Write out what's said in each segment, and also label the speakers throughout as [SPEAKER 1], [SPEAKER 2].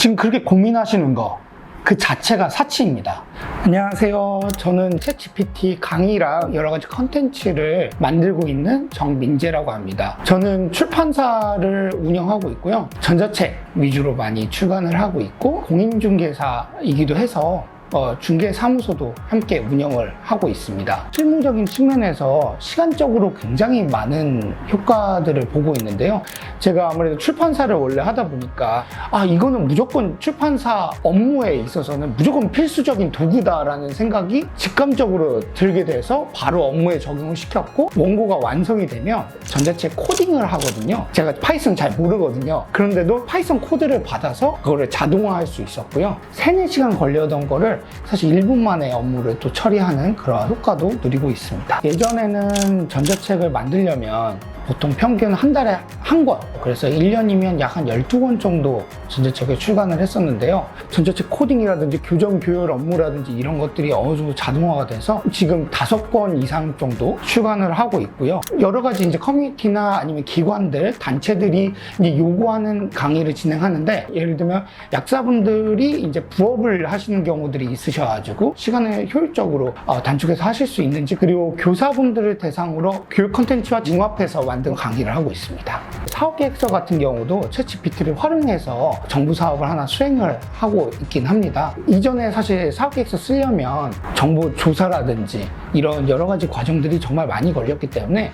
[SPEAKER 1] 지금 그렇게 고민하시는 거 그 자체가 사치입니다. 안녕하세요. 저는 챗GPT 강의랑 여러 가지 컨텐츠를 만들고 있는 정민재라고 합니다. 저는 출판사를 운영하고 있고요. 전자책 위주로 많이 출간을 하고 있고 공인중개사이기도 해서 어, 중개사무소도 함께 운영을 하고 있습니다. 실무적인 측면에서 시간적으로 굉장히 많은 효과들을 보고 있는데요. 제가 아무래도 출판사를 원래 하다 보니까 아, 이거는 무조건 출판사 업무에 있어서는 무조건 필수적인 도구다라는 생각이 직감적으로 들게 돼서 바로 업무에 적용을 시켰고 원고가 완성이 되면 전자책 코딩을 하거든요. 제가 파이썬 잘 모르거든요. 그런데도 파이썬 코드를 받아서 그거를 자동화할 수 있었고요. 3, 4시간 걸려던 거를 사실 1분 만에 업무를 또 처리하는 그런 효과도 누리고 있습니다. 예전에는 전자책을 만들려면 보통 평균 한 달에 한 권, 그래서 1년이면 약 한 12권 정도 전자책을 출간을 했었는데요. 전자책 코딩이라든지 교정 교열 업무라든지 이런 것들이 어느 정도 자동화가 돼서 지금 5권 이상 정도 출간을 하고 있고요. 여러 가지 이제 커뮤니티나 아니면 기관들, 단체들이 이제 요구하는 강의를 진행하는데 예를 들면 약사분들이 이제 부업을 하시는 경우들이 있으셔가지고 시간을 효율적으로 어, 단축해서 하실 수 있는지 그리고 교사분들을 대상으로 교육 컨텐츠와 융합해서 만든 강의를 하고 있습니다. 사업계획서 같은 경우도 챗GPT를 활용해서 정부 사업을 하나 수행을 하고 있긴 합니다. 이전에 사실 사업계획서 쓰려면 정보 조사라든지 이런 여러 가지 과정들이 정말 많이 걸렸기 때문에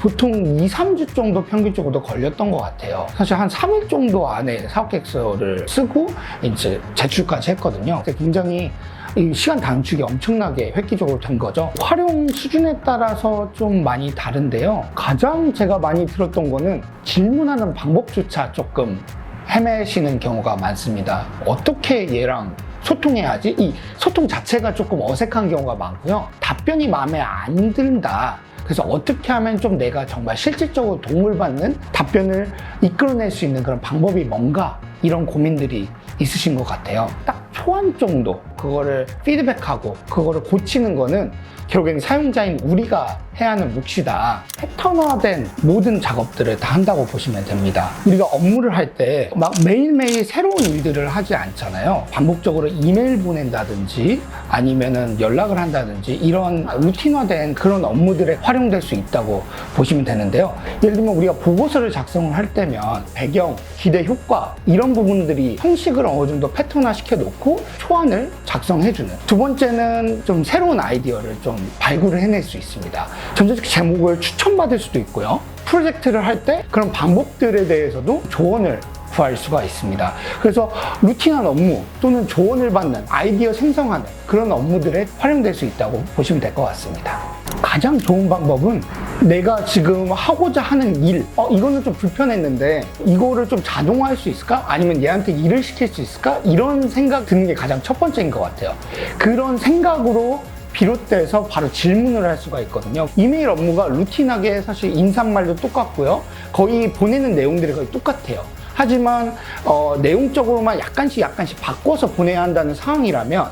[SPEAKER 1] 보통 2, 3주 정도 평균적으로 걸렸던 것 같아요. 사실 한 3일 정도 안에 사업계획서를 쓰고 이제 제출까지 했거든요. 굉장히 이 시간 단축이 엄청나게 획기적으로 된 거죠. 활용 수준에 따라서 좀 많이 다른데요. 가장 제가 많이 들었던 거는 질문하는 방법조차 조금 헤매시는 경우가 많습니다. 어떻게 얘랑 소통해야지? 이 소통 자체가 조금 어색한 경우가 많고요. 답변이 마음에 안 든다. 그래서 어떻게 하면 좀 내가 정말 실질적으로 도움을 받는 답변을 이끌어낼 수 있는 그런 방법이 뭔가 이런 고민들이 있으신 것 같아요. 딱 초안 정도 그거를 피드백하고 그거를 고치는 거는 결국엔 사용자인 우리가 해야 하는 몫이다. 패턴화된 모든 작업들을 다 한다고 보시면 됩니다. 우리가 업무를 할 때 막 매일매일 새로운 일들을 하지 않잖아요. 반복적으로 이메일 보낸다든지 아니면은 연락을 한다든지 이런 루틴화된 그런 업무들에 활용될 수 있다고 보시면 되는데요. 예를 들면 우리가 보고서를 작성을 할 때면 배경, 기대 효과 이런 부분들이 형식을 어느 정도 패턴화 시켜 놓고 초안을 작성해주는 두 번째는 좀 새로운 아이디어를 좀 발굴을 해낼 수 있습니다. 전자책 제목을 추천받을 수도 있고요. 프로젝트를 할 때 그런 방법들에 대해서도 조언을 구할 수가 있습니다. 그래서 루틴한 업무 또는 조언을 받는 아이디어 생성하는 그런 업무들에 활용될 수 있다고 보시면 될 것 같습니다. 가장 좋은 방법은 내가 지금 하고자 하는 일, 어, 이거는 좀 불편했는데 이거를 좀 자동화할 수 있을까? 아니면 얘한테 일을 시킬 수 있을까? 이런 생각 드는 게 가장 첫 번째인 것 같아요. 그런 생각으로 비롯돼서 바로 질문을 할 수가 있거든요. 이메일 업무가 루틴하게 사실 인사말도 똑같고요. 거의 보내는 내용들이 거의 똑같아요. 하지만 어, 내용적으로만 약간씩 약간씩 바꿔서 보내야 한다는 상황이라면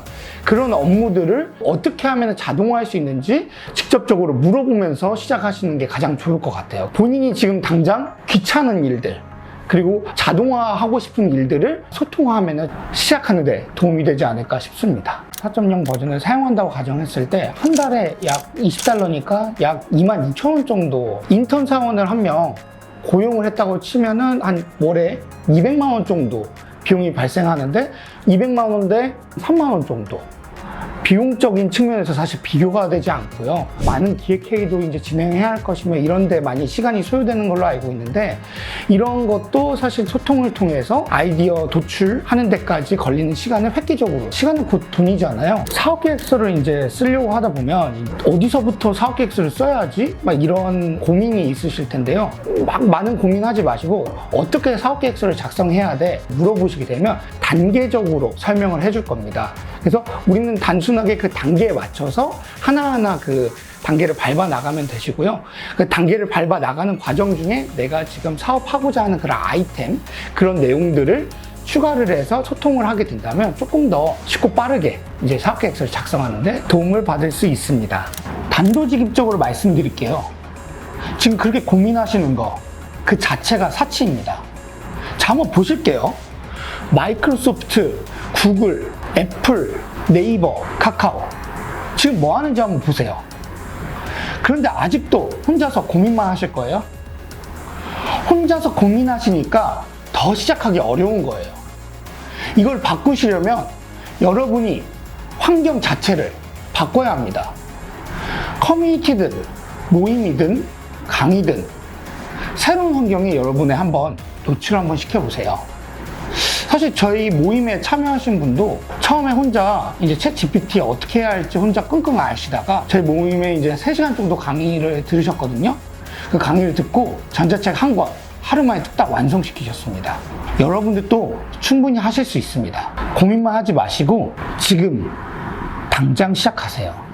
[SPEAKER 1] 그런 업무들을 어떻게 하면 자동화할 수 있는지 직접적으로 물어보면서 시작하시는 게 가장 좋을 것 같아요. 본인이 지금 당장 귀찮은 일들 그리고 자동화하고 싶은 일들을 소통하면 시작하는데 도움이 되지 않을까 싶습니다. 4.0 버전을 사용한다고 가정했을 때 한 달에 약 20달러니까 약 2만 2천 원 정도 인턴 사원을 한명 고용을 했다고 치면은 한 월에 200만 원 정도 비용이 발생하는데 200만 원대 3만 원 정도 비용적인 측면에서 사실 비교가 되지 않고요. 많은 기획 회의도 이제 진행해야 할 것이며 이런데 많이 시간이 소요되는 걸로 알고 있는데 이런 것도 사실 소통을 통해서 아이디어 도출하는 데까지 걸리는 시간을 획기적으로 시간은 곧 돈이잖아요. 사업 계획서를 이제 쓰려고 하다 보면 어디서부터 사업 계획서를 써야지 막 이런 고민이 있으실 텐데요. 막 많은 고민하지 마시고 어떻게 사업 계획서를 작성해야 돼 물어보시게 되면 단계적으로 설명을 해줄 겁니다. 그래서 우리는 단순하게 그 단계에 맞춰서 하나하나 그 단계를 밟아 나가면 되시고요. 그 단계를 밟아 나가는 과정 중에 내가 지금 사업하고자 하는 그런 아이템, 그런 내용들을 추가를 해서 소통을 하게 된다면 조금 더 쉽고 빠르게 이제 사업 계획서를 작성하는데 도움을 받을 수 있습니다. 단도직입적으로 말씀드릴게요. 지금 그렇게 고민하시는 거 그 자체가 사치입니다. 자, 한번 보실게요. 마이크로소프트, 구글, 애플, 네이버, 카카오. 지금 뭐 하는지 한번 보세요. 그런데 아직도 혼자서 고민만 하실 거예요? 혼자서 고민하시니까 더 시작하기 어려운 거예요. 이걸 바꾸시려면 여러분이 환경 자체를 바꿔야 합니다. 커뮤니티든 모임이든 강의든 새로운 환경에 여러분의 한번 노출 한번 시켜보세요. 사실 저희 모임에 참여하신 분도 처음에 혼자 이제 챗 GPT 어떻게 해야 할지 혼자 끙끙 앓시다가 저희 모임에 이제 3시간 정도 강의를 들으셨거든요. 그 강의를 듣고 전자책 한 권 하루 만에 뚝딱 완성시키셨습니다. 여러분들도 충분히 하실 수 있습니다. 고민만 하지 마시고 지금 당장 시작하세요.